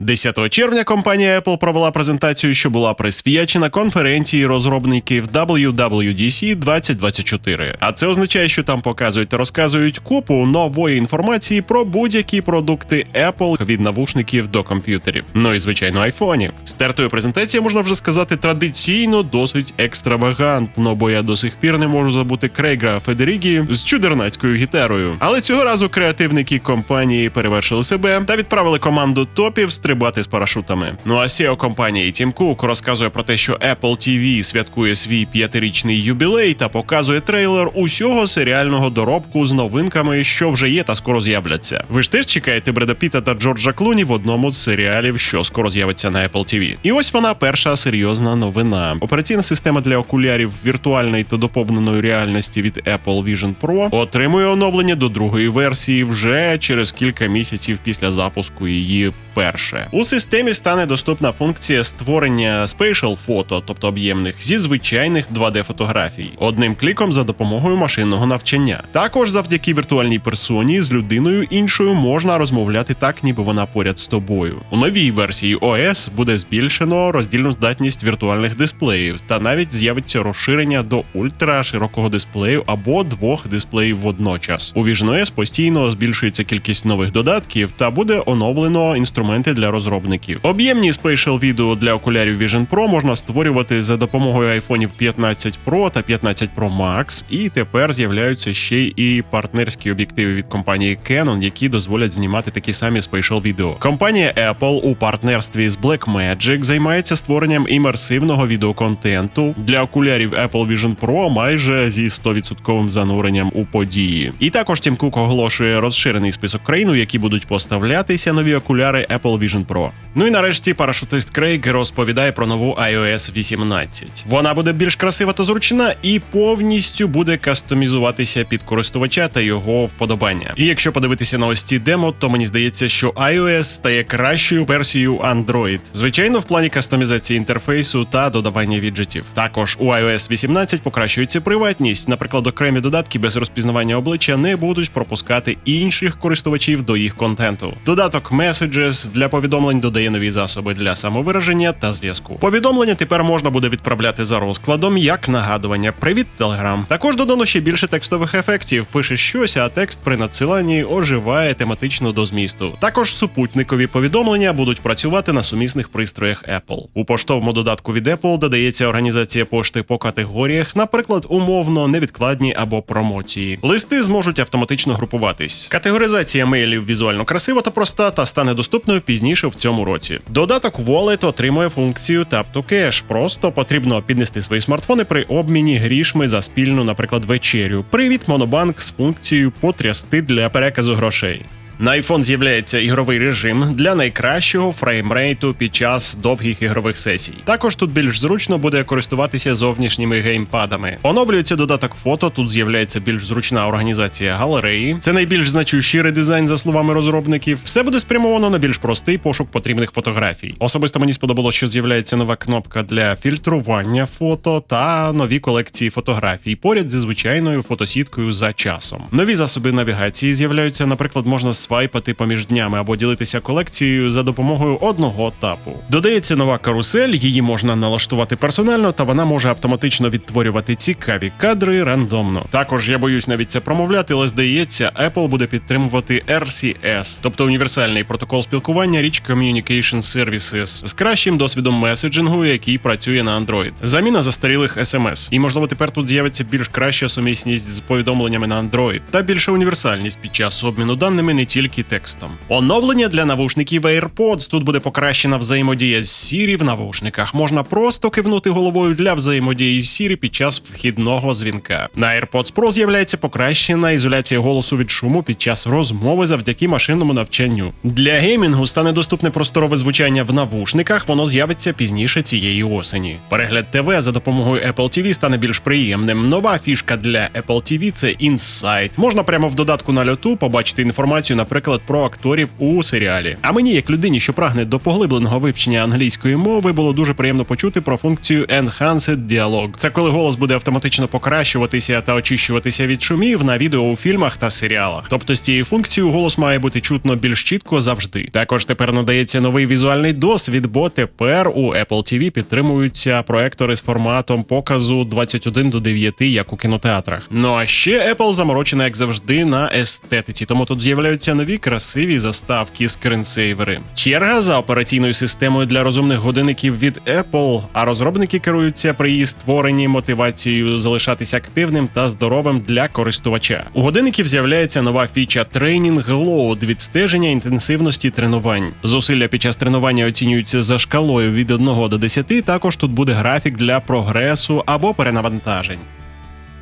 10 червня компанія Apple провела презентацію, що була присвячена конференції розробників WWDC 2024. А це означає, що там показують та розказують купу нової інформації про будь-які продукти Apple від навушників до комп'ютерів. Ну і звичайно, айфонів. Стартує презентація, можна вже сказати, традиційно досить екстравагантно, бо я до сих пір не можу забути Крейга Федерігі з чудернацькою гітарою. Але цього разу креативники компанії перевершили себе та відправили команду топів стрибати з парашутами. Ну а SEO компанії Тім Кук розказує про те, що Apple TV святкує свій п'ятирічний юбілей та показує трейлер усього серіального доробку з новинками, що вже є та скоро з'являться. Ви ж теж чекаєте Бреда Піта та Джорджа Клуні в одному з серіалів, що скоро з'явиться на Apple TV. І ось вона перша серйозна новина. Операційна система для окулярів віртуальної та доповненої реальності від Apple Vision Pro отримує оновлення до другої версії вже через кілька місяців після запуску її вперше. У системі стане доступна функція створення spatial фото, тобто об'ємних, зі звичайних 2D-фотографій, одним кліком за допомогою машинного навчання. Також завдяки віртуальній персоні з людиною іншою можна розмовляти так, ніби вона поряд з тобою. У новій версії OS буде збільшено роздільну здатність віртуальних дисплеїв, та навіть з'явиться розширення до ультра широкого дисплею або двох дисплеїв водночас. У Vision OS постійно збільшується кількість нових додатків та буде оновлено інструменти для розробників. Об'ємні спейшал відео для окулярів Vision Pro можна створювати за допомогою айфонів 15 Pro та 15 Pro Max, і тепер з'являються ще і партнерські об'єктиви від компанії Canon, які дозволять знімати такі самі спейшал відео. Компанія Apple у партнерстві з Blackmagic займається створенням імерсивного відеоконтенту для окулярів Apple Vision Pro майже зі 100% зануренням у події. І також Тім Кук оголошує розширений список країн, у які будуть поставлятися нові окуляри Apple Vision Pro. Ну і нарешті парашутист Крейг розповідає про нову iOS 18. Вона буде більш красива та зручна і повністю буде кастомізуватися під користувача та його вподобання. І якщо подивитися на ось ці демо, то мені здається, що iOS стає кращою версією Android. Звичайно, в плані кастомізації інтерфейсу та додавання віджитів. Також у iOS 18 покращується приватність. Наприклад, окремі додатки без розпізнавання обличчя не будуть пропускати інших користувачів до їх контенту. Додаток Messages для повідомлень додає нові засоби для самовираження та зв'язку. Повідомлення тепер можна буде відправляти за розкладом як нагадування. Привіт, Телеграм. Також додано ще більше текстових ефектів. Пишеш щось, а текст при надсиланні оживає тематично до змісту. Також супутникові повідомлення будуть працювати на сумісних пристроях Apple. У поштовому додатку від Apple додається організація пошти по категоріях, наприклад, умовно невідкладні або промоції. Листи зможуть автоматично групуватись. Категоризація мейлів візуально красива та проста та стане доступною пізніше в цьому році. Додаток Wallet отримує функцію Tap to Cash. Просто потрібно піднести свої смартфони при обміні грішми за спільну, наприклад, вечерю. Привіт, Монобанк з функцією потрясти для переказу грошей. На iPhone з'являється ігровий режим для найкращого фреймрейту під час довгих ігрових сесій. Також тут більш зручно буде користуватися зовнішніми геймпадами. Оновлюється додаток фото. Тут з'являється більш зручна організація галереї. Це найбільш значущий редизайн, за словами розробників. Все буде спрямовано на більш простий пошук потрібних фотографій. Особисто мені сподобалося, що з'являється нова кнопка для фільтрування фото та нові колекції фотографій поряд зі звичайною фотосіткою за часом. Нові засоби навігації з'являються, наприклад, можна свайпати поміж днями або ділитися колекцією за допомогою одного тапу. Додається нова карусель, її можна налаштувати персонально, та вона може автоматично відтворювати цікаві кадри рандомно. Також я боюсь навіть це промовляти, але здається, Apple буде підтримувати RCS, тобто універсальний протокол спілкування Rich Communication Services з кращим досвідом меседжингу, який працює на Android. Заміна застарілих SMS. І можливо тепер тут з'явиться більш краща сумісність з повідомленнями на Android та більша універсальність під час обміну даними не тільки текстом. Оновлення для навушників AirPods. Тут буде покращена взаємодія з Siri в навушниках. Можна просто кивнути головою для взаємодії з Siri під час вхідного дзвінка. На AirPods Pro з'являється покращена ізоляція голосу від шуму під час розмови завдяки машинному навчанню. Для геймінгу стане доступне просторове звучання в навушниках. Воно з'явиться пізніше цієї осені. Перегляд ТВ за допомогою Apple TV стане більш приємним. Нова фішка для Apple TV – це Insight. Можна прямо в додатку на льоту побачити інформацію, наприклад, наприклад, про акторів у серіалі. А мені, як людині, що прагне до поглибленого вивчення англійської мови, було дуже приємно почути про функцію Enhanced Dialogue. Це коли голос буде автоматично покращуватися та очищуватися від шумів на відео у фільмах та серіалах. Тобто з цією функцією голос має бути чутно більш чітко завжди. Також тепер надається новий візуальний досвід, бо тепер у Apple TV підтримуються проектори з форматом показу 21 до 9, як у кінотеатрах. Ну а ще Apple заморочена, як завжди, на естетиці, тому тут з'являються нові красиві заставки скринсейвери. Черга за операційною системою для розумних годинників від Apple, а розробники керуються при її створенні мотивацією залишатися активним та здоровим для користувача. У годинників з'являється нова фіча Training Load – відстеження інтенсивності тренувань. Зусилля під час тренування оцінюються за шкалою від 1 до 10, Також тут буде графік для прогресу або перенавантажень.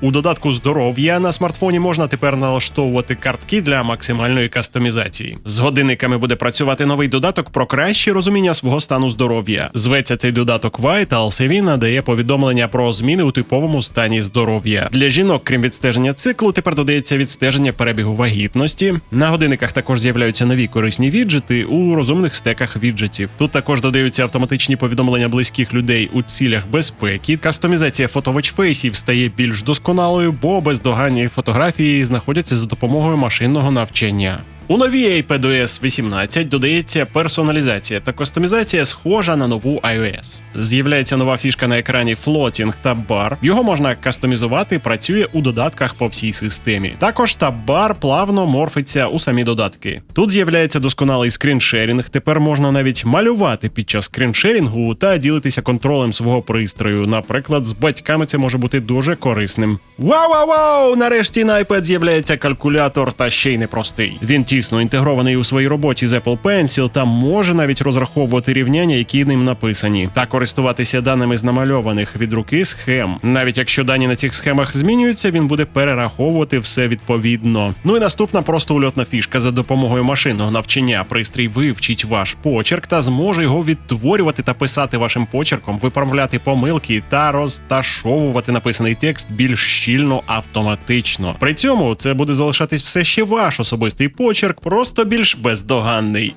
У додатку здоров'я на смартфоні можна тепер налаштовувати картки для максимальної кастомізації. З годинниками буде працювати новий додаток про краще розуміння свого стану здоров'я. Зветься цей додаток Vitals, і він надає повідомлення про зміни у типовому стані здоров'я. Для жінок, крім відстеження циклу, тепер додається відстеження перебігу вагітності. На годинниках також з'являються нові корисні віджити у розумних стеках віджитів. Тут також додаються автоматичні повідомлення близьких людей у цілях безпеки. Кастомізація фотовочфейсів стає більш досконалою досконалою, бо бездоганні фотографії знаходяться за допомогою машинного навчання. У новій iPadOS 18 додається персоналізація та кастомізація, схожа на нову iOS. З'являється нова фішка на екрані Floating Tab Bar. Його можна кастомізувати, працює у додатках по всій системі. Також Tab Bar плавно морфиться у самі додатки. Тут з'являється досконалий скріншерінг. Тепер можна навіть малювати під час скріншерінгу та ділитися контролем свого пристрою. Наприклад, з батьками це може бути дуже корисним. Вау-вау-вау! Нарешті на iPad з'являється калькулятор, та ще й непростий. Він тісно інтегрований у своїй роботі з Apple Pencil та може навіть розраховувати рівняння, які ним написані, та користуватися даними з намальованих від руки схем. Навіть якщо дані на цих схемах змінюються, він буде перераховувати все відповідно. Ну і наступна просто ульотна фішка за допомогою машинного навчання. Пристрій вивчить ваш почерк та зможе його відтворювати та писати вашим почерком, виправляти помилки та розташовувати написаний текст більш щільно автоматично. При цьому це буде залишатись все ще ваш особистий почерк, просто більш бездоганний.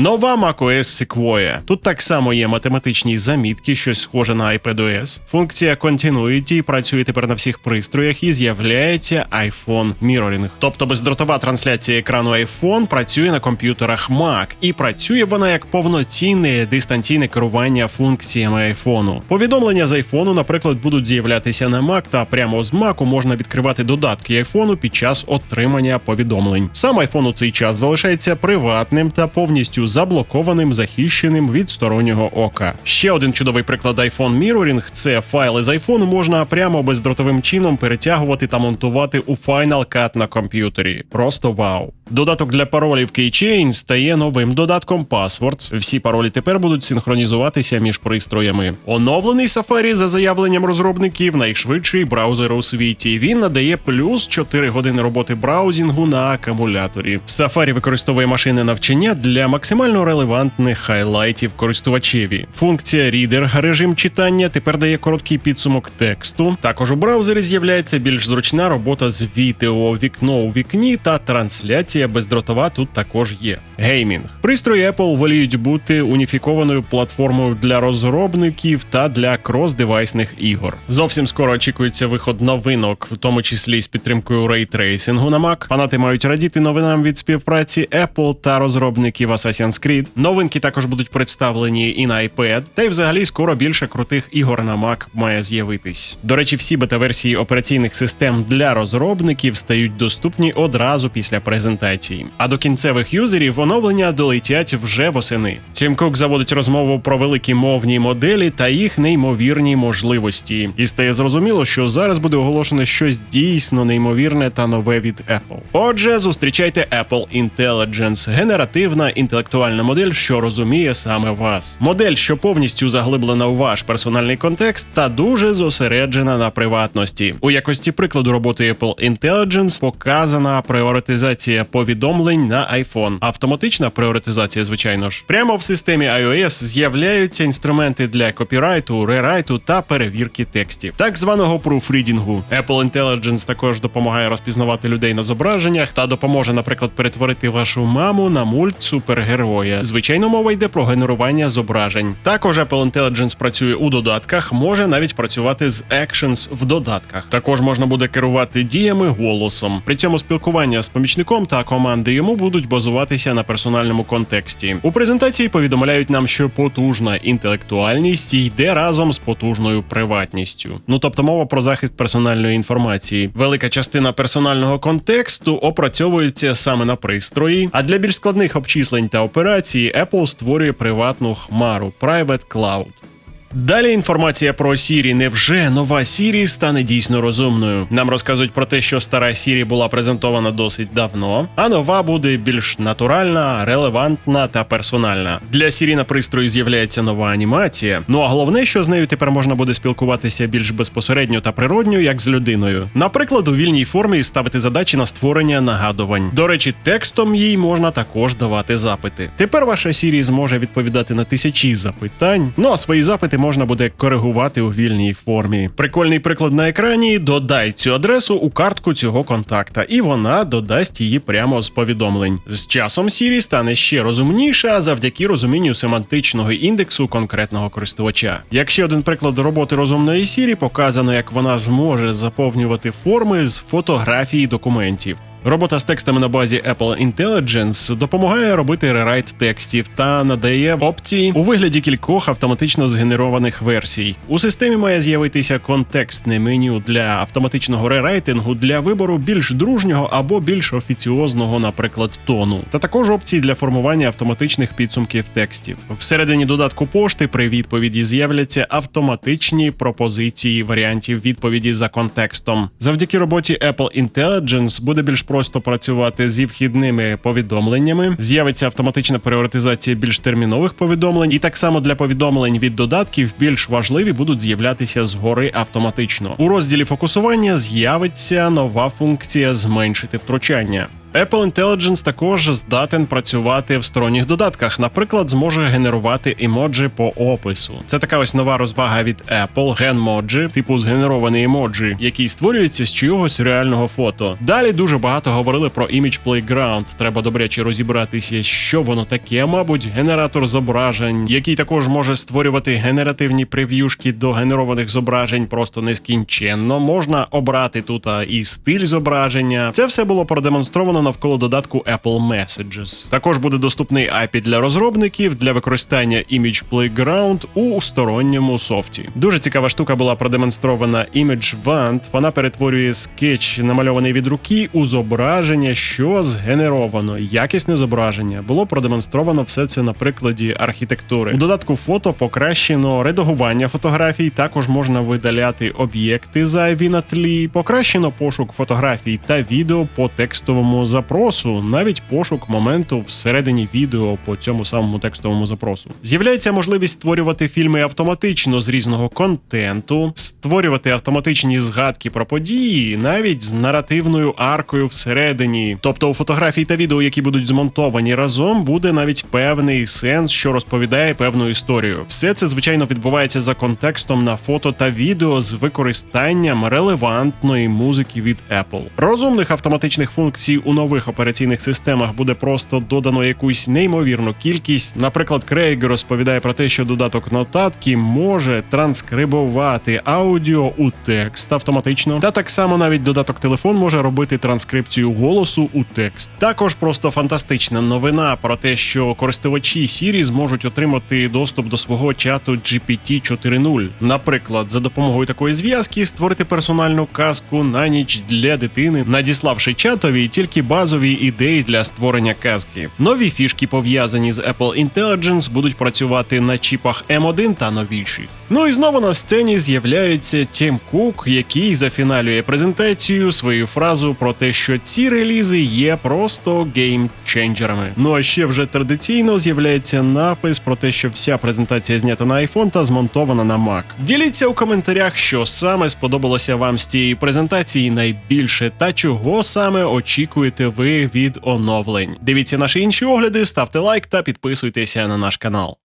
Нова macOS Sequoia. Тут так само є математичні замітки, щось схоже на iPadOS. Функція Continuity працює тепер на всіх пристроях і з'являється iPhone Mirroring. Тобто бездротова трансляція екрану iPhone працює на комп'ютерах Mac, і працює вона як повноцінне дистанційне керування функціями iPhone. Повідомлення з iPhone, наприклад, будуть з'являтися на Mac, та прямо з Mac можна відкривати додатки iPhone під час отримання повідомлень. Сам iPhone у цей час залишається приватним та повністю заблокованим, захищеним від стороннього ока. Ще один чудовий приклад iPhone Mirroring – це файли з iPhone можна прямо бездротовим чином перетягувати та монтувати у Final Cut на комп'ютері. Просто вау. Додаток для паролів Keychain стає новим додатком Passwords. Всі паролі тепер будуть синхронізуватися між пристроями. Оновлений Safari за заявленням розробників найшвидший браузер у світі. Він надає плюс 4 години роботи браузінгу на акумуляторі. Safari використовує машини навчання для максимально релевантних хайлайтів користувачеві. Функція Reader, режим читання, тепер дає короткий підсумок тексту. Також у браузері з'являється більш зручна робота з відео, вікно у вікні та трансляція бездротова тут також є. Геймінг. Пристрої Apple воліють бути уніфікованою платформою для розробників та для крос-девайсних ігор. Зовсім скоро очікується виход новинок, в тому числі з підтримкою рейтрейсингу на Mac. Фанати мають радіти новинам від співпраці Apple та розробників Assassin's Creed. Новинки також будуть представлені і на iPad, та й взагалі скоро більше крутих ігор на Mac має з'явитись. До речі, всі бета-версії операційних систем для розробників стають доступні одразу після презентації. А до кінцевих юзерів оновлення долетять вже восени. Тім Кук заводить розмову про великі мовні моделі та їх неймовірні можливості. І стає зрозуміло, що зараз буде оголошено щось дійсно неймовірне та нове від Apple. Отже, зустрічайте Apple Intelligence – генеративна інтелектуальна модель, що розуміє саме вас. Модель, що повністю заглиблена у ваш персональний контекст та дуже зосереджена на приватності. У якості прикладу роботи Apple Intelligence показана пріоритизація повідомлень на iPhone, автоматична автоматична пріоритизація, звичайно ж. Прямо в системі iOS з'являються інструменти для копірайту, рерайту та перевірки текстів, так званого пруфрідінгу. Apple Intelligence також допомагає розпізнавати людей на зображеннях та допоможе, наприклад, перетворити вашу маму на мульт супергероя. Звичайно, мова йде про генерування зображень. Також Apple Intelligence працює у додатках, може навіть працювати з Actions в додатках. Також можна буде керувати діями голосом. При цьому спілкування з помічником та команди йому будуть базуватися на персональному контексті. У презентації повідомляють нам, що потужна інтелектуальність йде разом з потужною приватністю. Ну тобто мова про захист персональної інформації. Велика частина персонального контексту опрацьовується саме на пристрої. А для більш складних обчислень та операцій Apple створює приватну хмару Private Cloud. Далі інформація про Сірі. Невже нова Сірі стане дійсно розумною? Нам розказують про те, що стара Сірі була презентована досить давно, а нова буде більш натуральна, релевантна та персональна. Для Сірі на пристрої з'являється нова анімація. Ну а головне, що з нею тепер можна буде спілкуватися більш безпосередньо та природньо, як з людиною. Наприклад, у вільній формі ставити задачі на створення нагадувань. До речі, текстом їй можна також давати запити. Тепер ваша Сірі зможе відповідати на тисячі запитань. Ну а свої запити можна буде коригувати у вільній формі. Прикольний приклад на екрані: додай цю адресу у картку цього контакта, і вона додасть її прямо з повідомлень. З часом Siri стане ще розумніша завдяки розумінню семантичного індексу конкретного користувача. Як ще один приклад роботи розумної Siri, показано, як вона зможе заповнювати форми з фотографії документів. Робота з текстами на базі Apple Intelligence допомагає робити рерайт текстів та надає опції у вигляді кількох автоматично згенерованих версій. У системі має з'явитися контекстне меню для автоматичного рерайтингу для вибору більш дружнього або більш офіціозного, наприклад, тону, та також опції для формування автоматичних підсумків текстів. Всередині додатку пошти при відповіді з'являться автоматичні пропозиції варіантів відповіді за контекстом. Завдяки роботі Apple Intelligence буде більш просто працювати зі вхідними повідомленнями. З'явиться автоматична пріоритизація більш термінових повідомлень, і так само для повідомлень від додатків більш важливі будуть з'являтися згори автоматично. У розділі фокусування з'явиться нова функція зменшити втручання. Apple Intelligence також здатен працювати в сторонніх додатках. Наприклад, зможе генерувати емоджі по опису. Це така ось нова розвага від Apple GenMoji, типу згенерований емоджі, який створюється з чогось реального фото. Далі дуже багато говорили про Image Playground. Треба добряче розібратися, що воно таке, мабуть, генератор зображень, який також може створювати генеративні прев'юшки до генерованих зображень просто нескінченно. Можна обрати тут і стиль зображення. Це все було продемонстровано навколо додатку Apple Messages. Також буде доступний API для розробників для використання Image Playground у сторонньому софті. Дуже цікава штука була продемонстрована Image Wand. Вона перетворює скетч, намальований від руки, у зображення, що згенеровано. Якісне зображення було продемонстровано все це на прикладі архітектури. У додатку фото покращено редагування фотографій. Також можна видаляти об'єкти зайві на тлі, покращено пошук фотографій та відео по текстовому запросу, навіть пошук моменту всередині відео по цьому самому текстовому запросу. З'являється можливість створювати фільми автоматично з різного контенту, створювати автоматичні згадки про події, навіть з наративною аркою всередині. Тобто у фотографії та відео, які будуть змонтовані разом, буде навіть певний сенс, що розповідає певну історію. Все це звичайно відбувається за контекстом на фото та відео з використанням релевантної музики від Apple. Розумних автоматичних функцій у нових операційних системах буде просто додано якусь неймовірну кількість. Наприклад, Крейг розповідає про те, що додаток нотатки може транскрибувати аудіо у текст автоматично, та так само навіть додаток телефон може робити транскрипцію голосу у текст. Також просто фантастична новина про те, що користувачі Siri зможуть отримати доступ до свого чату GPT 4.0. Наприклад, за допомогою такої зв'язки створити персональну казку на ніч для дитини, надіславши чатові тільки базові ідеї для створення казки. Нові фішки пов'язані з Apple Intelligence будуть працювати на чіпах M1 та новіших. Ну і знову на сцені з'являється Тім Кук, який зафіналює презентацію свою фразу про те, що ці релізи є просто геймченджерами. Ну а ще вже традиційно з'являється напис про те, що вся презентація знята на iPhone та змонтована на Mac. Діліться у коментарях, що саме сподобалося вам з цієї презентації найбільше, та чого саме очікуєте ви від оновлень. Дивіться наші інші огляди, ставте лайк та підписуйтеся на наш канал.